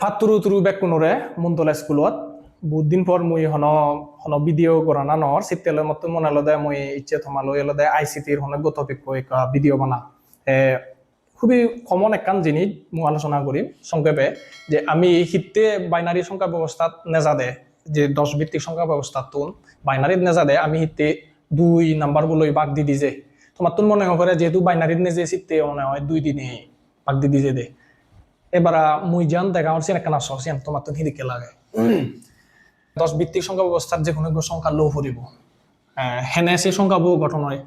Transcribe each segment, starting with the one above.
ফাতুৰু তুৰু bake কোনোৰে মুন্তলা স্কুলত। বহুত দিন পর মুই হন হন ভিডিও করা না নর সিটেলে মতো মনে লদে মুই ইচ্ছে থমালো এলদে আইসিটির হন বিষয় ভিডিও বানা। খুবই কমন একখান জিনিস মু আলোচনা করিম সংক্ষেপে যে আমি হিতে বাইনারি সংখ্যা ব্যবস্থাত নেজা দে যে দশ ভিত্তিক সংখ্যা ব্যবস্থা তুন বাইনারিত নেজা দে আমি হিতে দুই নাম্বার বলই বাগ দি দিছে তোমার তুন মনে করে যেহেতু বাইনারিত নেজে সিটে মনে হয়, দুই দিনে বাগ দি দিছে দে। এবার মুই জান দেখা একটা নাচ হচ্ছে তোমার তো হিদিকে লাগে। দশ ভিত্তিক সংখ্যা ব্যবস্থার যে কোনো সংখ্যা লো ফুরিব হেনে সেই সংখ্যা বহু গঠন হয়।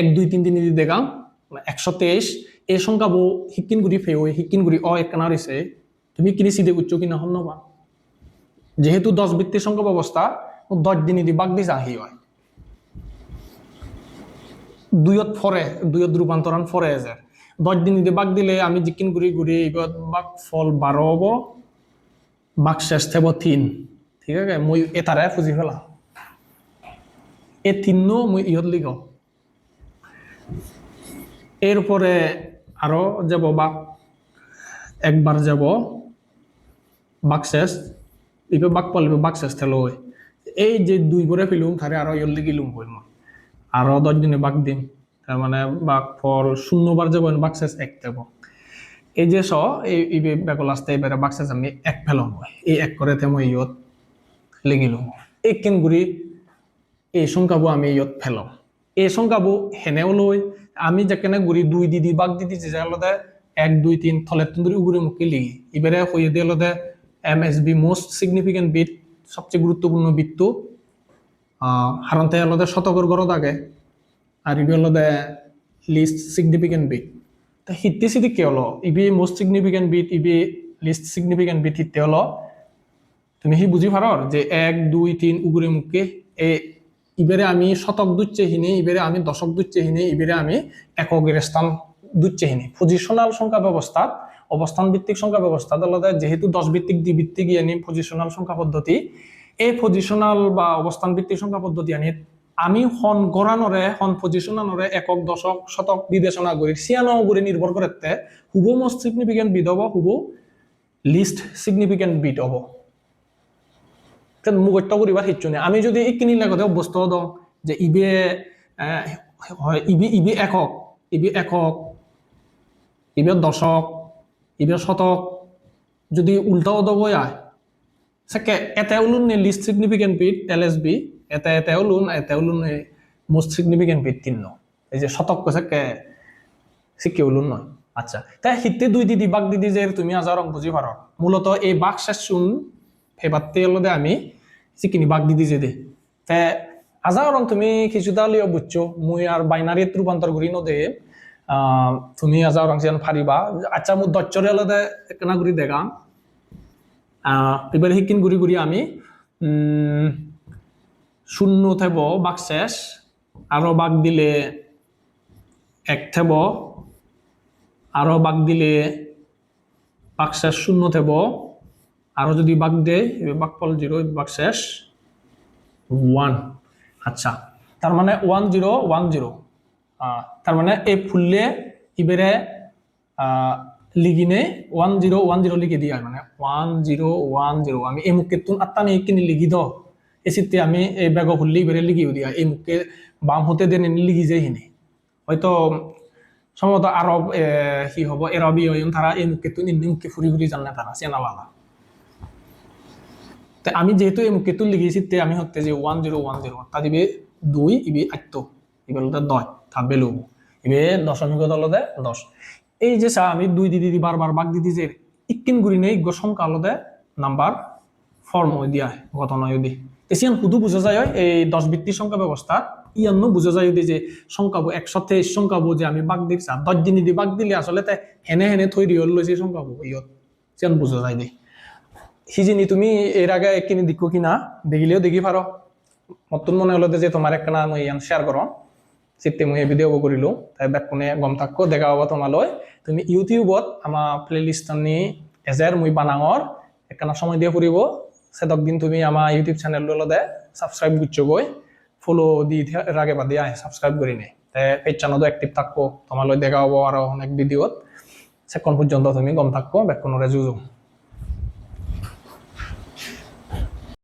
এক, দুই, তিন তিন দেখাম একশো তেইশ, এই সংখ্যা বহু শিক্ষিন গুড়ি ফে হয় শিক্ষিন গুড়ি অ এক কানা দিছে তুমি কিনি সিধে উচ্চ কিনা হন নবা। যেহেতু দশ ভিত্তিক সংখ্যা ব্যবস্থা দশ দিন দি বাগ দিছে আহি হয়। দুইত ফরে দুইত রূপান্তরণ ফরে যে দশ দিন দি বাগ দিলে আমি জিকিন গুড়ি গুড়ি এইবার বাক ফল বারো হব বাক শেষ থাকব তিন। ঠিক আছে, মই এটাৰে খুজি পেলাম এই তিনো মই ইহত লিখ এরপরে আরও যাব বাক একবার যাব বাক শেষ। ইবে বাক পালিবে বাক শেষ থেলো এই যে দুই বরে ফিলুম তারে আরও ইয়র লিগি লুম কই মই। আরও দশ দিনে বাক দিম। তার মানে বাক ফল শূন্যবার যাব বাক শেষ এক দেব এই যে স, এই বেকল আসতে এবারে বাক শেষ আমি এক ফেলম এই এক করে তে মই ইয়ত লিগিলুম এই কেন গুড়ি এই সংখ্যাবো আমি ইয়ত ফেলম এই সংখ্যাবো হেনেও লৈ আমি যেখানে গুড়ি দুই দিদি বাক দিদি যে আলাদা এক, দুই, তিন থলে তুন্দুরি উগুরে মুখে লিগি। এবারে হয়ে দিয়ে আলাদা M S B most significant bit সবচেয়ে গুরুত্বপূর্ণ বিটটো সাধাৰণতে আলাদা শতকৰ গড়ত আগে। আর ইবি আলাদা লিস্ট সিগনিফিকেন্ট বিট তা হিত্তি সিদ্ধি কে হলো ইবি মোস্ট সিগনিফিকেন্ট বিট ইবি লিস্ট সিগনিফিকেন্ট বিট হিত্তে হলো তুমি সি বুঝি পারর যে এক দুই তিন উগুরে মুখে এ ইবেরে আমি শতক দুচ্ছে হিনে ইবেরে আমি দশক দুচ্ছে হিনে ইবেরে আমি এককের স্থান দুচ্ছে হিনে পজিশনাল সংখ্যা ব্যবস্থা অবস্থান ভিত্তিক সংখ্যা ব্যবস্থা আলাদা যেহেতু দশ ভিত্তিক দ্বি ভিত্তিক আনি পজিশনাল সংখ্যা পদ্ধতি এই পজিশনাল বা অবস্থান ভিত্তিক সংখ্যা পদ্ধতি আনি আমি হন গড়ানরে হন পজিশনানরে একক দশক, শতক বিবেচনা করি সিয়ানো করে নির্ভর করে হুব মোস্ট সিগনিফিকেন্ট বিট হব হুব লিস্ট সিগনিফিকেন্ট বিট হব। মুগত্য করিবার হিচ্ছু নেই। আমি যদি এই কিনি লাগতে অভ্যস্ত দওঁ যে ইবে ইবি ইবি একক ইবি একক, ইবে দশক, ইবে শতক, যদি উল্টাও দবই আয় চাকে এটা ওলুন নে least significant bit L S B ওলুন এটা ওলুন মোস্ট সিগনিফিকেন্ট তিন এই যে শতক চাকে শিখে ওলুন নয় আচ্ছা তাই হিতে দুই দিদি বাক দিদি যে তুমি আজার রং বুঝি পারো মূলত এই বাক শেষ শুন ফেবাতে হলদে আমি চিকিনি বাক দিদি যে দে। তে আজার রং তুমি কিছুটা লিও বুঝছ মুই আর বাইনারিত রূপান্তর করি নদে তুমি আজার রং যেন ফারিবা আচ্ছা মোৰ দচ্চরে হলদে একনা ঘুরি দেখাম। এবার শিকিন ঘুরি ঘুরি আমি শূন্য থেব, বাক শেষ। আরও বাক দিলে এক থেব। আরও বাক দিলে বাক শেষ শূন্য থেব। আরও যদি বাক দেয় বাক ফল জিরো বাক শেষ ওয়ান। আচ্ছা তার মানে ওয়ান জিরো ওয়ান জিরো। তার মানে এই ফুললে ইবেরে লিগিনে ওয়ান জিরো ওয়ান জিরো লিখে দিয়ে। মানে ওয়ান জিরো ওয়ান জিরো। আমি এই মুখে তুন আত্মা কিনে লিখি দ। চিত্তে আমি এই বেগ ফুললে ইবেরে লিখিও দিয়া এই মুখে বাম হতে দেন লিখি যায় হিনে হয়তো সম্ভবত আরব কি হব এরবি হইন তারা এই মুখে তুন ইন্দি মুখে ফুরি ফুরি জানে তারা চেনালালা তে আমি যেহেতু এই মুখে তুল লিখেছি তে আমি হতে যে ওয়ান জিরো ওয়ান জিরো তা দিবে দুই, ইবি আত্ম ইবে হলতে দয় তা বেলু ইবে দশমিক হলতে দশ। এই যে চা, আমি দুই দিদি বারবার বাক দিদি যে ইকিন গুড়ি নেই সংখ্যা হলতে নাম্বার ফর্ম দিয়া ঘটনা যদি। এসিয়ান শুধু বুঝা যায় এই দশ ভিত্তিক সংখ্যা ব্যবস্থা। ইয়ান্ন বুঝা যায় যে সংখ্যাবো তেইশ সংখ্যাবো যে আমি বাক দিচ্ছি দশ দিন দি বাক দিলে আসলে তে হেনে হেনে থৈ রিয়ল লৈছে সংখ্যাবো ইয়ত। সিয়ান বুঝা যায় দেই সিজিনি, তুমি এর আগে কিনি দেখো কিনা? দেখিলেও দেখি পারো। মতন মনে হলো যে তোমার একটা মই ইয়ান শেয়ার করো। চিত্তে মই এই ভিডিঅ' কৰিলোঁ। তাই বেক কোনে গম থাকো, দেখা হ'ব তোমালৈ। তুমি ইউটিউবত আমাৰ প্লেলিষ্ট আনি এজেৰ মই বানাঙৰ একখানা সময় দিয়ে ফুৰিব। সেদক দিন তুমি আমার ইউটিউব চ্যানেলগুলোতে সাবস্ক্রাইব গুচ্ছ গই ফলো দি রাগে বাদে আহে সাবস্ক্রাইব করি নে। পেজ চ্যানেলও অ্যাক্টিভ থাকব তোমার দেখা হব আরও অনেক ভিডিওত সেকন পর্যন্ত তুমি গম থাকব ব্যাকরণরে যুজু